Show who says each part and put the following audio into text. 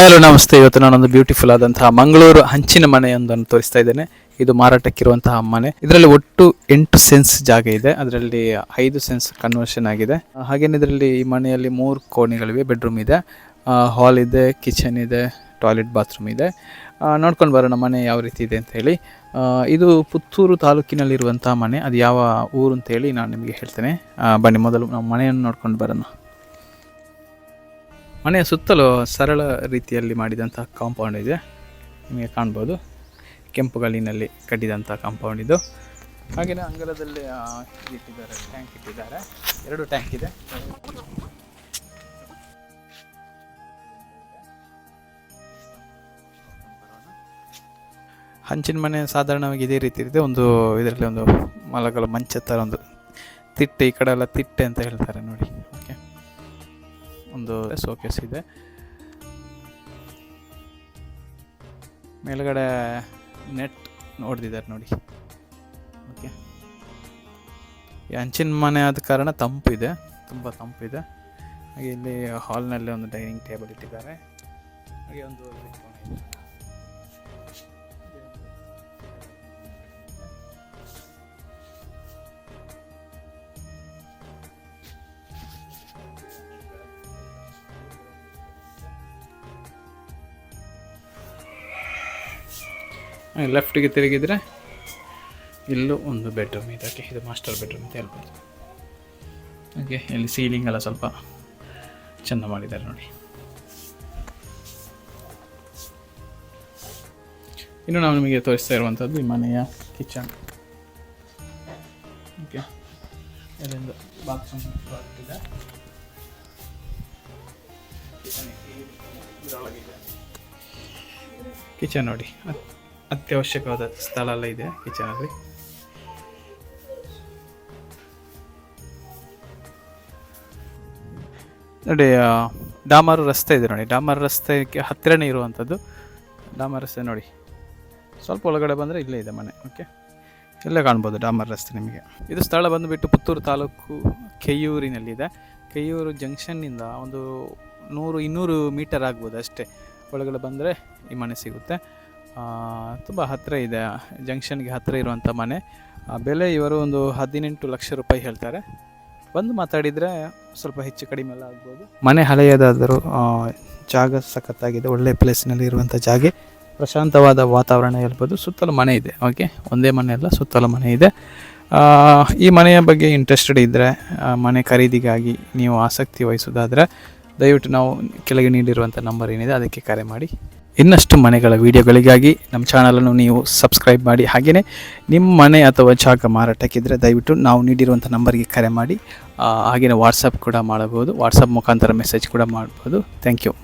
Speaker 1: Hello, ನಮಸ್ತೆ. ಇವತ್ತು ನಾನೊಂದು ಬ್ಯೂಟಿಫುಲ್ ಆದಂತಹ ಮಂಗಳೂರು ಹಂಚಿನ ಮನೆಯೊಂದನ್ನು ತೋರಿಸ್ತಾ ಇದ್ದೇನೆ. ಇದು ಮಾರಾಟಕ್ಕಿರುವಂತಹ ಮನೆ. ಇದರಲ್ಲಿ ಒಟ್ಟು ಎಂಟು ಸೆನ್ಸ್ ಜಾಗ ಇದೆ. ಅದರಲ್ಲಿ ಐದು ಸೆನ್ಸ್ ಕನ್ವರ್ಷನ್ ಆಗಿದೆ. ಹಾಗೇನೆ ಇದರಲ್ಲಿ ಈ ಮನೆಯಲ್ಲಿ ಮೂರು ಕೋಣೆಗಳಿವೆ ಬೆಡ್ರೂಮ್ ಇದೆ. ಹಾಲ್ ಇದೆ ಕಿಚನ್ ಇದೆ ಟಾಯ್ಲೆಟ್ ಬಾತ್ರೂಮ್ ಇದೆ. ನೋಡ್ಕೊಂಡು ಬರೋಣ ಮನೆ ಯಾವ ರೀತಿ ಇದೆ ಅಂತ ಹೇಳಿ. ಇದು ಪುತ್ತೂರು ತಾಲೂಕಿನಲ್ಲಿರುವಂತಹ ಮನೆ. ಅದು ಯಾವ ಊರು ಅಂತ ಹೇಳಿ ನಾನು ನಿಮಗೆ ಹೇಳ್ತೇನೆ. ಬನ್ನಿ, ಮೊದಲು ನಾವು ಮನೆಯನ್ನು ನೋಡ್ಕೊಂಡು ಬರೋಣ. ಮನೆಯ ಸುತ್ತಲೂ ಸರಳ ರೀತಿಯಲ್ಲಿ ಮಾಡಿದಂಥ ಕಾಂಪೌಂಡ್ ಇದೆ. ನಿಮಗೆ ಕಾಣ್ಬೋದು. ಕೆಂಪು ಗಲ್ಲಿನಲ್ಲಿ ಕಟ್ಟಿದಂಥ ಕಾಂಪೌಂಡ್ ಇದು. ಹಾಗೆಯೇ ಇದು ಇಟ್ಟಿದ್ದಾರೆ ಟ್ಯಾಂಕ್ ಇಟ್ಟಿದ್ದಾರೆ. ಎರಡು ಟ್ಯಾಂಕ್ ಇದೆ. ಹಂಚಿನ ಮನೆ ಸಾಧಾರಣವಾಗಿ ಇದೇ ರೀತಿ ಇದೆ ಒಂದು ಇದರಲ್ಲಿ ಒಂದು ಮಲಗಲು ಮಂಚ ಥರ ಒಂದು ತಿಟ್ಟೆ, ಈ ಕಡೆ ಎಲ್ಲ ತಿಟ್ಟೆ ಅಂತ ಹೇಳ್ತಾರೆ ನೋಡಿ. ಒಂದು ಸೋಕೇಸ್ ಇದೆ. ಮೇಲ್ಗಡೆ ನೆಟ್ ನೋಡ್ದಿದ್ದಾರೆ ನೋಡಿ. ಓಕೆ ಈ ಹಂಚಿನ ಮನೆ ಆದ ಕಾರಣ ತಂಪು ಇದೆ, ತುಂಬ ಇದೆ. ಹಾಗೆ ಇಲ್ಲಿ ಹಾಲ್ನಲ್ಲಿ ಒಂದು ಡೈನಿಂಗ್ ಟೇಬಲ್ ಇಟ್ಟಿದ್ದಾರೆ. ಹಾಗೆ ಒಂದು ಲೆಫ್ಟಿಗೆ ತಿರುಗಿದರೆ ಇಲ್ಲೂ ಒಂದು ಬೆಡ್ರೂಮ್ ಇದೆ. ಓಕೆ, ಇದು ಮಾಸ್ಟರ್ ಬೆಡ್ರೂಮ್ ಅಂತ ಹೇಳ್ಬೋದು. ಓಕೆ ಇಲ್ಲಿ ಸೀಲಿಂಗ್ ಎಲ್ಲ ಸ್ವಲ್ಪ ಚೆಂದ ಮಾಡಿದ್ದಾರೆ ನೋಡಿ. ಇನ್ನು ನಾವು ನಿಮಗೆ ತೋರಿಸ್ತಾ ಇರುವಂಥದ್ದು ಈ ಮನೆಯ ಕಿಚನ್ ಓಕೆ ಇಲ್ಲಿಂದ ಬಾತ್ರೂಮ್ ಇದೆ. ಕಿಚನ್ ನೋಡಿ ಅತ್ಯವಶ್ಯಕವಾದ ಸ್ಥಳ ಎಲ್ಲ ಇದೆ ಕಿಚನಲ್ಲಿ ನೋಡಿ ಡಾಮರ್ ರಸ್ತೆ ಇದೆ ನೋಡಿ. ಡಾಮರ್ ರಸ್ತೆಗೆ ಹತ್ತಿರನೇ ಇರುವಂಥದ್ದು. ಡಾಮರ್ ರಸ್ತೆ ನೋಡಿ. ಸ್ವಲ್ಪ ಒಳಗಡೆ ಬಂದರೆ ಇಲ್ಲೇ ಇದೆ ಮನೆ. ಓಕೆ ಇಲ್ಲೇ ಕಾಣ್ಬೋದು ಡಾಮರ್ ರಸ್ತೆ ನಿಮಗೆ. ಇದು ಸ್ಥಳ ಬಂದುಬಿಟ್ಟು ಪುತ್ತೂರು ತಾಲೂಕು ಕೆಯೂರಿನಲ್ಲಿದೆ. ಕೆಯೂರು ಜಂಕ್ಷನ್ನಿಂದ ಒಂದು ನೂರು, ಇನ್ನೂರು ಮೀಟರ್ ಆಗ್ಬೋದು ಅಷ್ಟೇ. ಒಳಗಡೆ ಬಂದರೆ ಈ ಮನೆ ಸಿಗುತ್ತೆ. ತುಂಬ ಹತ್ತಿರ ಇದೆ, ಜಂಕ್ಷನ್ಗೆ ಹತ್ತಿರ ಇರುವಂಥ ಮನೆ. ಬೆಲೆ ಇವರು ಒಂದು ಹದಿನೆಂಟು ಲಕ್ಷ ರೂಪಾಯಿ ಹೇಳ್ತಾರೆ. ಬಂದು ಮಾತಾಡಿದರೆ ಸ್ವಲ್ಪ ಹೆಚ್ಚು ಕಡಿಮೆ ಎಲ್ಲ ಆಗ್ಬೋದು. ಮನೆ ಹಳೆಯದಾದರೂ ಜಾಗ ಸಖತ್ತಾಗಿದೆ, ಒಳ್ಳೆ ಪ್ಲೇಸ್ನಲ್ಲಿ ಇರುವಂಥ ಜಾಗೆ, ಪ್ರಶಾಂತವಾದ ವಾತಾವರಣ ಹೇಳ್ಬೋದು. ಸುತ್ತಲೂ ಮನೆ ಇದೆ, ಓಕೆ? ಒಂದೇ ಮನೆ ಅಲ್ಲ, ಸುತ್ತಲೂ ಮನೆ ಇದೆ. ಈ ಮನೆಯ ಬಗ್ಗೆ ಇಂಟ್ರೆಸ್ಟೆಡ್ ಇದ್ದರೆ ಮನೆ ಖರೀದಿಗಾಗಿ ನೀವು ಆಸಕ್ತಿ ವಹಿಸೋದಾದರೆ, ದಯವಿಟ್ಟು ನಾವು ಕೆಳಗೆ ನೀಡಿರುವಂಥ ನಂಬರ್ ಏನಿದೆ, ಅದಕ್ಕೆ ಕರೆ ಮಾಡಿ. ಇನ್ನಷ್ಟು ಮನೆಗಳ ವಿಡಿಯೋಗಳಿಗಾಗಿ ನಮ್ಮ ಚಾನಲನ್ನು ನೀವು ಸಬ್ಸ್ಕ್ರೈಬ್ ಮಾಡಿ. ಹಾಗೆಯೇ ನಿಮ್ಮ ಮನೆ ಅಥವಾ ಜಾಗ ಮಾರಾಟಕ್ಕಿದ್ದರೆ ದಯವಿಟ್ಟು ನಾವು ನೀಡಿರುವಂಥ ನಂಬರ್ಗೆ ಕರೆ ಮಾಡಿ. ಹಾಗೆಯೇ ವಾಟ್ಸಪ್ ಕೂಡ ಮಾಡಬಹುದು. ವಾಟ್ಸಪ್ ಮುಖಾಂತರ ಮೆಸೇಜ್ ಕೂಡ ಮಾಡ್ಬೋದು ಥ್ಯಾಂಕ್ ಯು